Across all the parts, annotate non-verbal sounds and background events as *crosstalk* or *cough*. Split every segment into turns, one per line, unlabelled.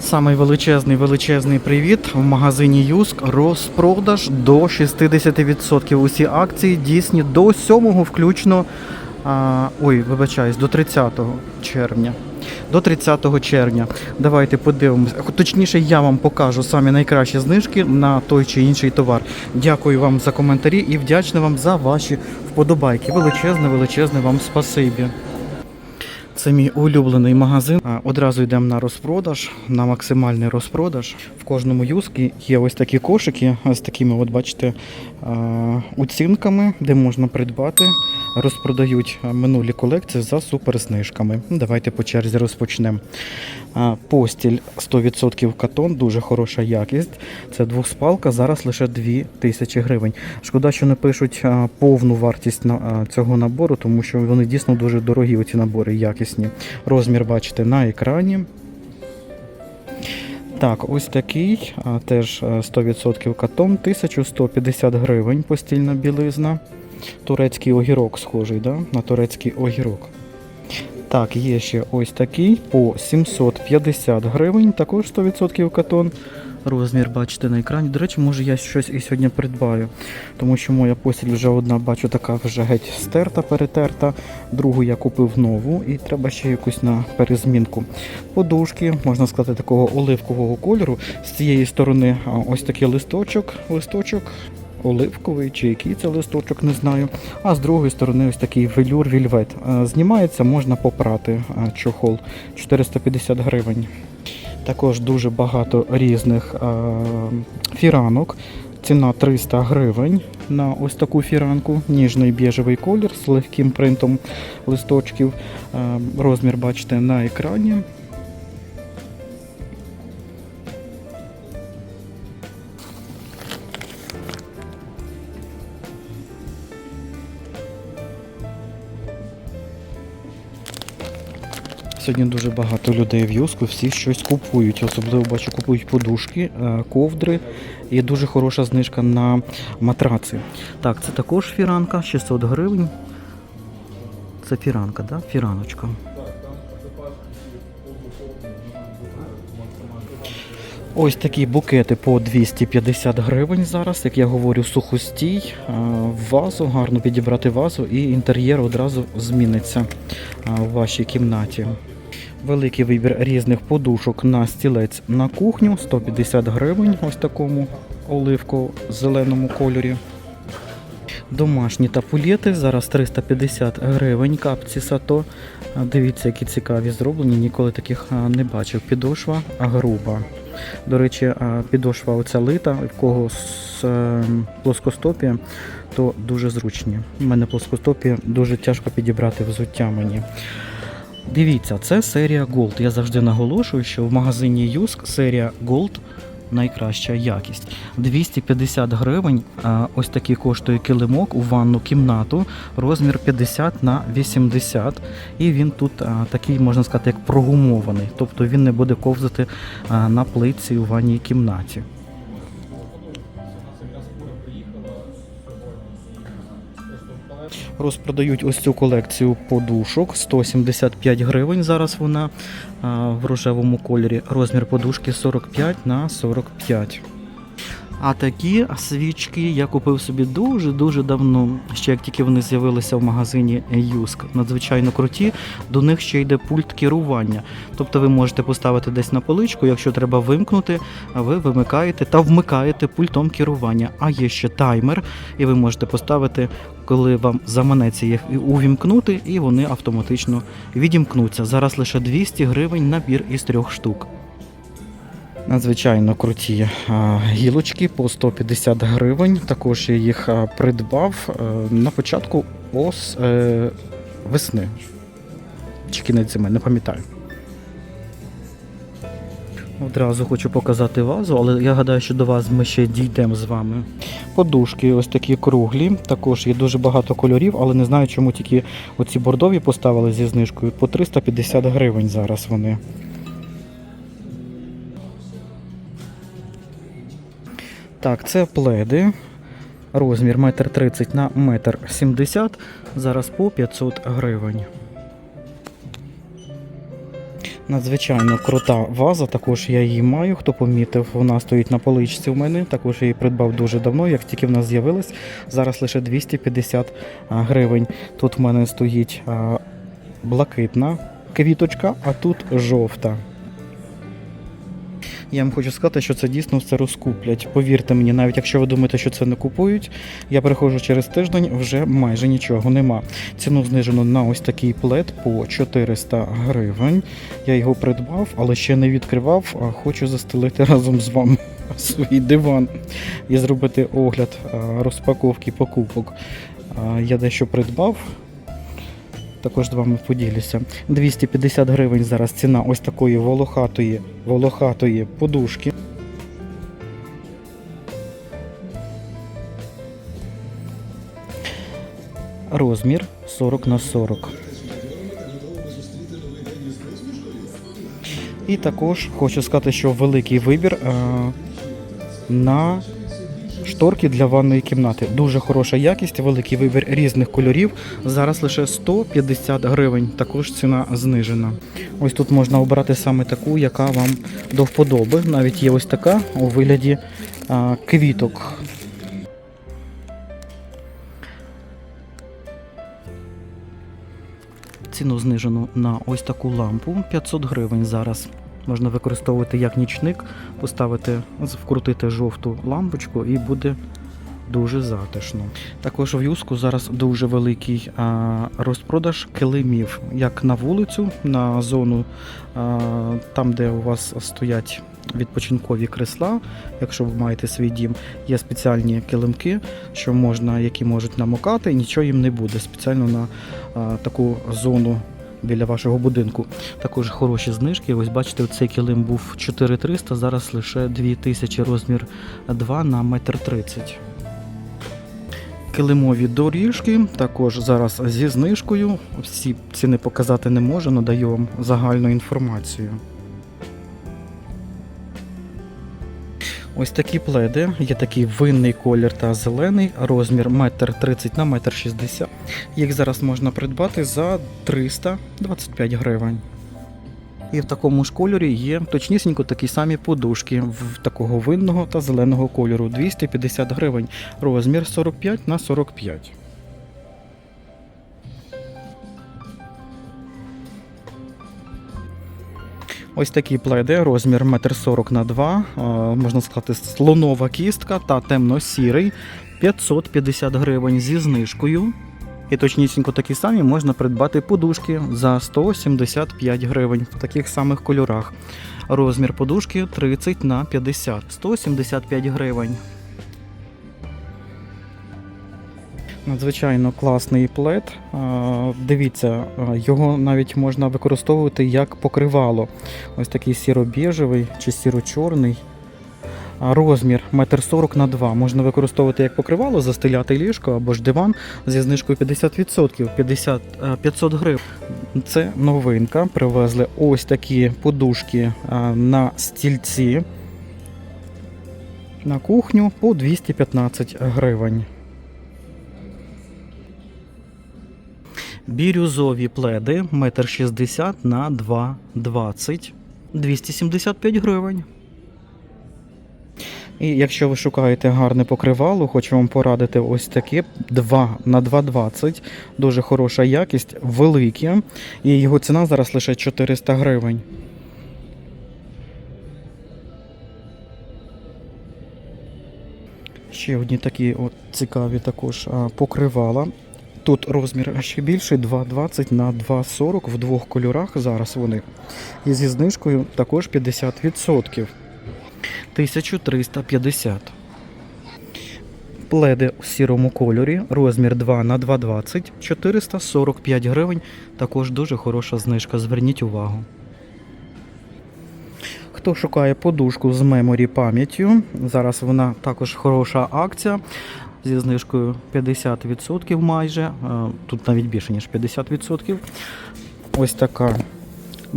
Самий величезний величезний привіт в магазині Юск. Розпродаж до 60%. Усі акції дійсні до 7-го включно. А, ой, вибачаюсь, до 30 червня. До 30 червня. Давайте подивимось. Точніше, я вам покажу самі найкращі знижки на той чи інший товар. Дякую вам за коментарі і вдячний вам за ваші вподобайки. Величезне, величезне вам спасибі. Це мій улюблений магазин. Одразу йдемо на розпродаж, на максимальний розпродаж. В кожному юскі є ось такі кошики з такими, от бачите, оцінками, де можна придбати. Розпродають минулі колекції за суперзнижками. Ну, Давайте по черзі розпочнемо. Постіль 100% катон, дуже хороша якість. Це двохспалка, зараз лише 2000 гривень. Шкода, що не пишуть повну вартість цього набору, тому що вони дійсно дуже дорогі, оці набори, якісні. Розмір бачите на екрані. Так, ось такий, теж 100% катон, 1150 гривень постільна білизна. Турецький огірок схожий, да? на турецький огірок. Так, є ще ось такий по 750 гривень, також 100% катон. Розмір бачите на екрані. До речі, може я щось і сьогодні придбаю, тому що моя постіль вже одна, бачу, така вже геть стерта, перетерта. Другу я купив нову і треба ще якусь на перезмінку. Подушки, можна сказати, такого оливкового кольору. З цієї сторони ось такий листочок, листочок. Оливковий чи який це листочок, не знаю. А з другої сторони ось такий велюр вільвет. Е, Знімається, можна попрати е, чохол 450 гривень. Також дуже багато різних е, фіранок. Ціна 300 гривень на ось таку фіранку. Ніжний біжевий колір з легким принтом листочків. Розмір бачите на екрані. Сьогодні дуже багато людей в юску, всі щось купують. Особливо бачу, купують подушки, е, ковдри і дуже хороша знижка на матраци. Так, це також фіранка, 600 гривень. Це фіранка, да? Фіраночка. Ось такі букети по 250 гривень зараз, як я говорю, сухостій, е, вазу, гарно підібрати вазу і інтер'єр одразу зміниться е, в вашій кімнаті. Великий вибір різних подушок на стілець на кухню, 150 гривень, ось такому оливково-зеленому кольорі. Домашні тапулети зараз 350 гривень, капці сато. Дивіться, які цікаві зроблені, ніколи таких не бачив. Підошва груба. До речі, підошва оця лита, в кого з е, плоскостопія, то дуже зручні. У мене плоскостопія дуже тяжко підібрати взуття мені. Дивіться, це серія Gold. Я завжди наголошую, що в магазині Юск серія Gold найкраща якість. 250 гривень. Ось такий коштує килимок у ванну кімнату, розмір 50 на 80. І він тут такий, можна сказати, як прогумований. Тобто він не буде ковзати на плитці у ванній кімнаті. Розпродають ось цю колекцію подушок 175 гривень. Зараз вона в рожевому кольорі. Розмір подушки 45 на 45. А такі свічки я купив собі дуже-дуже давно, ще як тільки вони з'явилися в магазині Юск. Надзвичайно круті. До них ще йде пульт керування. Тобто ви можете поставити десь на поличку, якщо треба вимкнути, ви вимикаєте та вмикаєте пультом керування. А є ще таймер, і ви можете поставити, коли вам заманеться їх увімкнути, і вони автоматично відімкнуться. Зараз лише 200 гривень набір із трьох штук. Надзвичайно круті гілочки по 150 гривень. Також я їх придбав е, на початку ос е, весни. Чи кінець зими, не пам'ятаю. Одразу хочу показати вазу, але я гадаю, що до вас ми ще дійдемо з вами. Подушки ось такі круглі. Також є дуже багато кольорів, але не знаю, чому тільки оці бордові поставили зі знижкою. По 350 гривень зараз вони. Так, це пледи. Розмір 1,30 на 1,70 м. Зараз по 500 гривень. Надзвичайно крута ваза, також я її маю. Хто помітив, вона стоїть на поличці у мене. Також я її придбав дуже давно, як тільки в нас з'явилась. Зараз лише 250 гривень. Тут в мене стоїть блакитна квіточка, а тут жовта. Я вам хочу сказати, що це дійсно все розкуплять. Повірте мені, навіть якщо ви думаєте, що це не купують, я приходжу через тиждень, вже майже нічого нема. Ціну знижено на ось такий плед по 400 гривень. Я його придбав, але ще не відкривав. А хочу застелити разом з вами *laughs* свій диван і зробити огляд розпаковки покупок. Я дещо придбав. Також з вами поділюся. 250 гривень зараз ціна ось такої волохатої, волохатої подушки. Розмір 40 на 40. І також хочу сказати, що великий вибір е, на шторки для ванної кімнати. Дуже хороша якість, великий вибір різних кольорів. Зараз лише 150 гривень. Також ціна знижена. Ось тут можна обрати саме таку, яка вам до вподоби. Навіть є ось така у вигляді а, квіток. Ціну знижено на ось таку лампу 500 гривень зараз. Можна використовувати як нічник, поставити, вкрутити жовту лампочку і буде дуже затишно. Також в юску зараз дуже великий розпродаж килимів, як на вулицю, на зону, там, де у вас стоять відпочинкові кресла. Якщо ви маєте свій дім, є спеціальні килимки, що можна, які можуть намокати, і нічого їм не буде. Спеціально на а, таку зону. Біля вашого будинку також хороші знижки. Ось бачите, цей килим був 4300, зараз лише 2000 розмір 2 на 1,30 м. Килимові доріжки також зараз зі знижкою. Всі ціни показати не можу, але даю вам загальну інформацію. Ось такі пледи, є такий винний колір та зелений, розмір 1,30 на 1,60 м. Їх зараз можна придбати за 325 гривень. І в такому ж кольорі є точнісінько такі самі подушки в такого винного та зеленого кольору 250 гривень, розмір 45 на 45. Ось такі пледи, розмір 1,40 на 2 е, можна сказати, слонова кістка та темно-сірий 550 гривень зі знижкою. І точнісінько такі самі можна придбати подушки за 175 гривень в таких самих кольорах. Розмір подушки 30 на 50, 175 гривень. Надзвичайно класний плед. Дивіться, його навіть можна використовувати як покривало. Ось такий сіро-біжевий чи сіро-чорний. Розмір 1,40 на 2 можна використовувати як покривало, застеляти ліжко або ж диван зі знижкою 50%, 50, е, 500 гривень. Це новинка. Привезли ось такі подушки на стільці на кухню по 215 гривень. Бірюзові пледи 1,60 м на 2,20 275 гривень. І якщо ви шукаєте гарне покривало, хочу вам порадити ось таке 2 на 2,20. Дуже хороша якість, велике. І його ціна зараз лише 400 гривень. Ще одні такі от цікаві також покривала. Тут розмір ще більший 2,20 на 2,40 в двох кольорах. Зараз вони. І зі знижкою також 50%. 1350. Пледи у сірому кольорі, розмір 2 на 2,20, 445 гривень. Також дуже хороша знижка. Зверніть увагу. Хто шукає подушку з меморі пам'яттю, зараз вона також хороша акція зі знижкою 50% майже. е, Тут навіть більше, ніж 50%. Ось така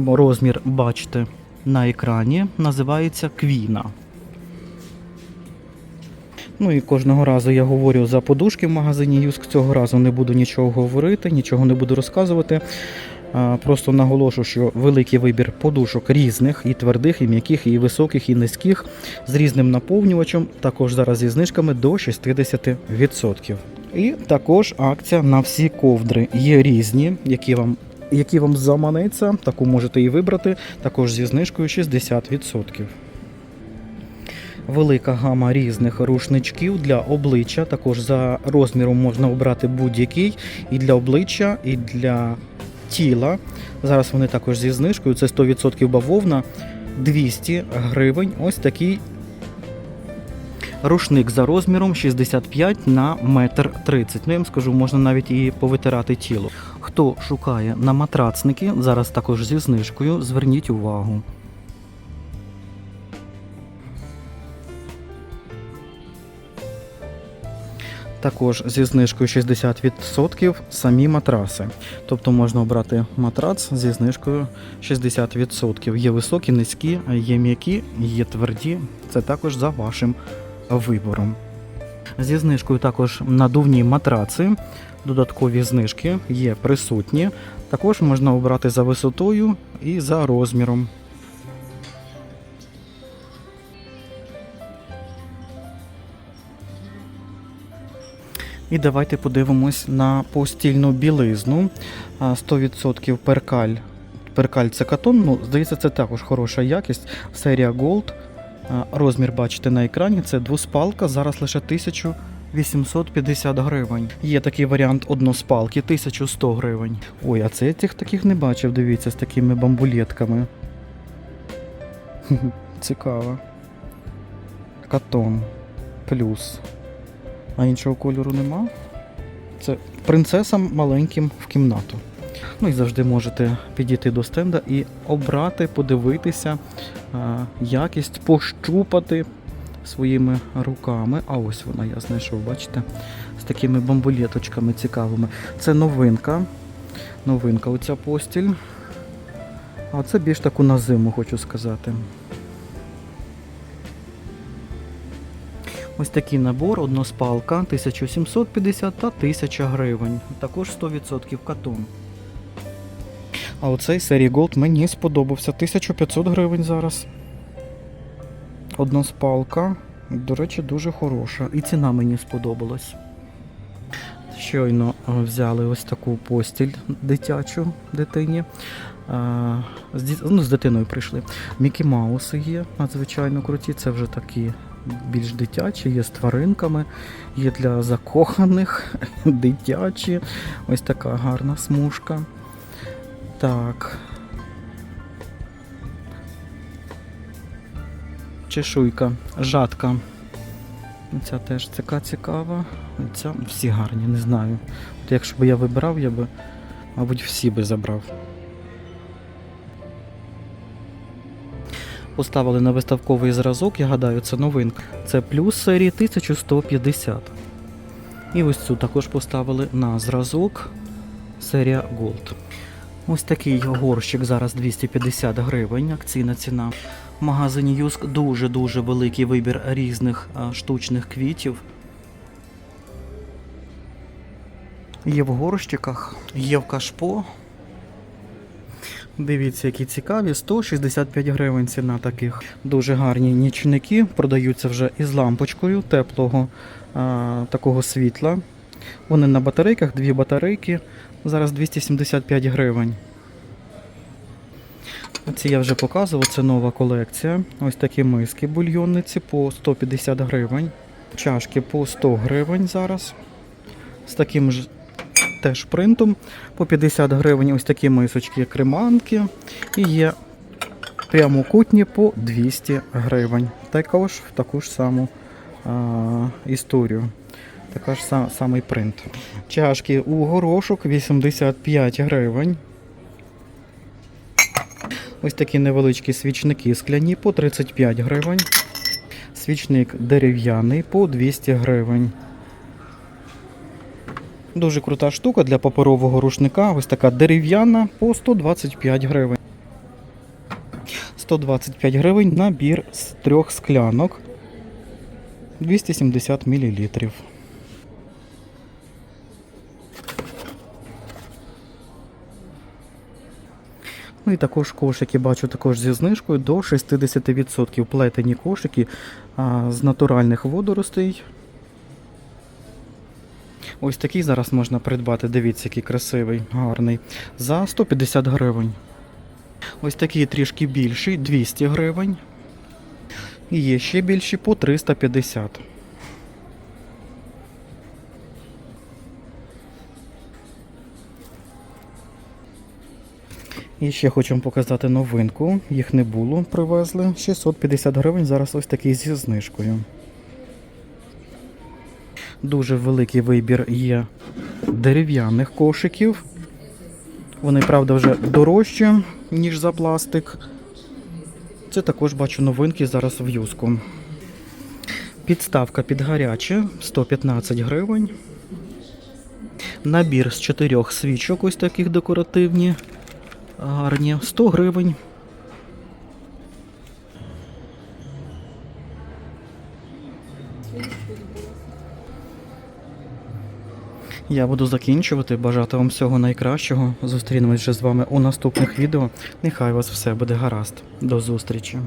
розмір, бачите, на екрані. Називається Квіна. Ну і кожного разу я говорю за подушки в магазині Юск. Цього разу не буду нічого говорити, нічого не буду розказувати. Просто наголошу, що великий вибір подушок різних, і твердих, і м'яких, і високих, і низьких, з різним наповнювачем, також зараз зі знижками до 60%. І також акція на всі ковдри. Є різні, які вам. Які вам заманеться, таку можете і вибрати, також зі знижкою 60%. Велика гама різних рушничків для обличчя. Також за розміром можна обрати будь-який і для обличчя, і для тіла. Зараз вони також зі знижкою. Це 100% бавовна, 200 гривень. Ось такий рушник за розміром 65 на метр 30. Ну, я вам скажу, можна навіть і повитирати тіло. Хто шукає на матрацники, зараз також зі знижкою, зверніть увагу. Також зі знижкою 60% самі матраси. Тобто можна обрати матрац зі знижкою 60%. Є високі, низькі, є м'які, є тверді. Це також за вашим вибором. Зі знижкою також надувні матраци. Додаткові знижки є присутні. Також можна обрати за висотою і за розміром. І давайте подивимось на постільну білизну. 100% перкаль. Перкаль це катон. Ну, здається, це також хороша якість. Серія Gold. Розмір бачите на екрані. Це двоспалка. Зараз лише 1850 гривень. Є такий варіант односпалки, 1100 гривень. Ой, а це я цих таких не бачив, дивіться, з такими бамбулетками. Цікаво. Катон. Плюс. А іншого кольору нема. Це принцесам маленьким в кімнату. Ну і завжди можете підійти до стенда і обрати, подивитися, а, якість, пощупати своїми руками. А ось вона, я знайшов, бачите, з такими бамбулеточками цікавими. Це новинка. Новинка оця постіль. А це більш таку на зиму, хочу сказати. Ось такий набор, односпалка, 1750 та 1000 гривень. Також 100% катон. А оцей серії Gold мені сподобався. 1500 гривень зараз. Односпалка. До речі, дуже хороша. І ціна мені сподобалась. Щойно е, взяли ось таку постіль дитячу дитині. З, ну, з дитиною прийшли. Мікі Мауси є надзвичайно круті. Це вже такі більш дитячі, є з тваринками, є для закоханих, *laughs* дитячі. Ось така гарна смужка. Так. Чешуйка, жатка. Ця теж така цікава. Ця всі гарні, не знаю. От якщо б я вибирав, я би, мабуть, всі би забрав. Поставили на виставковий зразок, я гадаю, це новинка. Це плюс серії 1150. І ось цю також поставили на зразок серія Gold. Ось такий горщик зараз 250 гривень, акційна ціна. В магазині Юск дуже-дуже великий вибір різних штучних квітів. Є в горщиках, є в кашпо. Дивіться, які цікаві. 165 гривень ціна таких. Дуже гарні нічники. Продаються вже із лампочкою теплого а, такого світла. Вони на батарейках, дві батарейки. Зараз 275 гривень. Ці я вже показував, це нова колекція. Ось такі миски бульйонниці по 150 гривень. Чашки по 100 гривень зараз. З таким ж теж принтом по 50 гривень. Ось такі мисочки креманки. І є прямокутні по 200 гривень. Також в таку ж саму а, історію. Така ж са- самий принт. Чашки у горошок 85 гривень. Ось такі невеличкі свічники скляні по 35 гривень. Свічник дерев'яний по 200 гривень. Дуже крута штука для паперового рушника. Ось така дерев'яна по 125 гривень. 125 гривень набір з трьох склянок. 270 мл. Ну і також кошики бачу також зі знижкою до 60%. Плетені кошики а, з натуральних водоростей. Ось такий зараз можна придбати. Дивіться, який красивий, гарний. За 150 гривень. Ось такий трішки більший 200 гривень. І є ще більші по 350. І ще хочу вам показати новинку. Їх не було, привезли. 650 гривень. Зараз ось такий зі знижкою. Дуже великий вибір є дерев'яних кошиків. Вони, правда, вже дорожчі, ніж за пластик. Це також бачу новинки зараз в юску. Підставка під гаряче 115 гривень. Набір з чотирьох свічок, ось таких декоративні. Гарні 100 гривень. Я буду закінчувати. Бажати вам всього найкращого. Зустрінемось вже з вами у наступних відео. Нехай у вас все буде гаразд. До зустрічі.